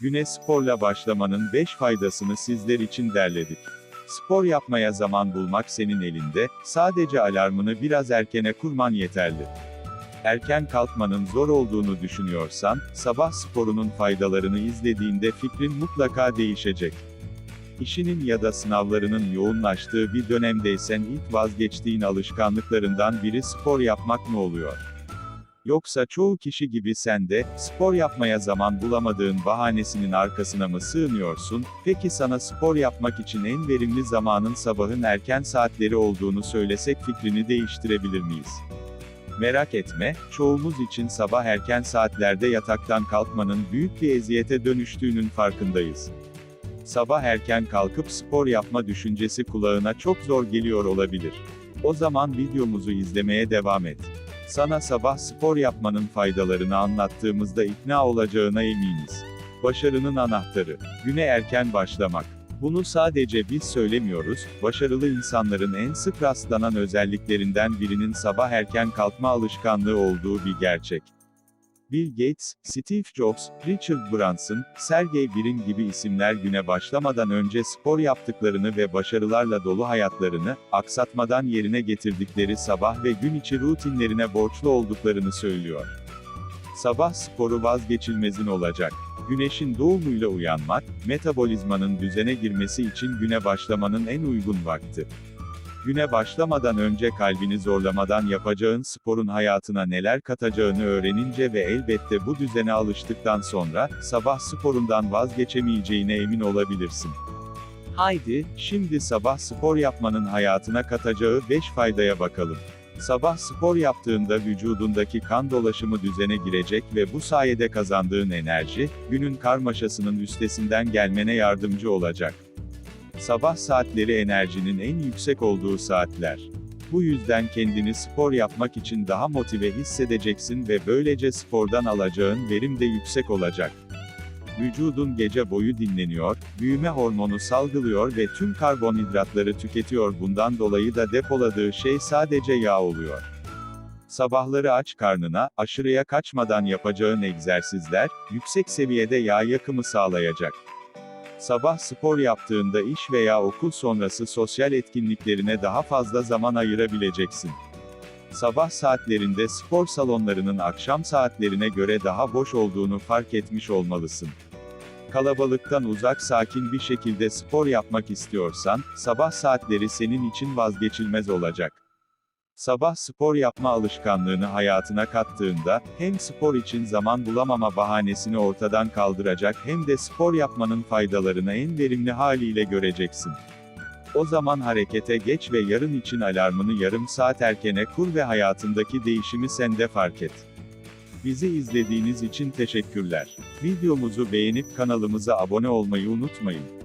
Güne sporla başlamanın 5 faydasını sizler için derledik. Spor yapmaya zaman bulmak senin elinde, sadece alarmını biraz erkene kurman yeterli. Erken kalkmanın zor olduğunu düşünüyorsan, sabah sporunun faydalarını izlediğinde fikrin mutlaka değişecek. İşinin ya da sınavlarının yoğunlaştığı bir dönemdeysen ilk vazgeçtiğin alışkanlıklarından biri spor yapmak mı oluyor? Yoksa çoğu kişi gibi sen de, spor yapmaya zaman bulamadığın bahanesinin arkasına mı sığınıyorsun? Peki sana spor yapmak için en verimli zamanın sabahın erken saatleri olduğunu söylesek fikrini değiştirebilir miyiz? Merak etme, çoğumuz için sabah erken saatlerde yataktan kalkmanın büyük bir eziyete dönüştüğünün farkındayız. Sabah erken kalkıp spor yapma düşüncesi kulağına çok zor geliyor olabilir. O zaman videomuzu izlemeye devam et. Sana sabah spor yapmanın faydalarını anlattığımızda ikna olacağına eminiz. Başarının anahtarı. Güne erken başlamak. Bunu sadece biz söylemiyoruz, başarılı insanların en sık rastlanan özelliklerinden birinin sabah erken kalkma alışkanlığı olduğu bir gerçek. Bill Gates, Steve Jobs, Richard Branson, Sergey Brin gibi isimler güne başlamadan önce spor yaptıklarını ve başarılarla dolu hayatlarını, aksatmadan yerine getirdikleri sabah ve gün içi rutinlerine borçlu olduklarını söylüyor. Sabah sporu vazgeçilmezin olacak. Güneşin doğumuyla uyanmak, metabolizmanın düzene girmesi için güne başlamanın en uygun vakti. Güne başlamadan önce kalbini zorlamadan yapacağın sporun hayatına neler katacağını öğrenince ve elbette bu düzene alıştıktan sonra, sabah sporundan vazgeçemeyeceğine emin olabilirsin. Haydi, şimdi sabah spor yapmanın hayatına katacağı 5 faydaya bakalım. Sabah spor yaptığında vücudundaki kan dolaşımı düzene girecek ve bu sayede kazandığın enerji, günün karmaşasının üstesinden gelmene yardımcı olacak. Sabah saatleri enerjinin en yüksek olduğu saatler. Bu yüzden kendini spor yapmak için daha motive hissedeceksin ve böylece spordan alacağın verim de yüksek olacak. Vücudun gece boyu dinleniyor, büyüme hormonu salgılıyor ve tüm karbonhidratları tüketiyor bundan dolayı da depoladığı şey sadece yağ oluyor. Sabahları aç karnına, aşırıya kaçmadan yapacağın egzersizler, yüksek seviyede yağ yakımı sağlayacak. Sabah spor yaptığında iş veya okul sonrası sosyal etkinliklerine daha fazla zaman ayırabileceksin. Sabah saatlerinde spor salonlarının akşam saatlerine göre daha boş olduğunu fark etmiş olmalısın. Kalabalıktan uzak sakin bir şekilde spor yapmak istiyorsan, sabah saatleri senin için vazgeçilmez olacak. Sabah spor yapma alışkanlığını hayatına kattığında, hem spor için zaman bulamama bahanesini ortadan kaldıracak hem de spor yapmanın faydalarını en verimli haliyle göreceksin. O zaman harekete geç ve yarın için alarmını yarım saat erkene kur ve hayatındaki değişimi sen de fark et. Bizi izlediğiniz için teşekkürler. Videomuzu beğenip kanalımıza abone olmayı unutmayın.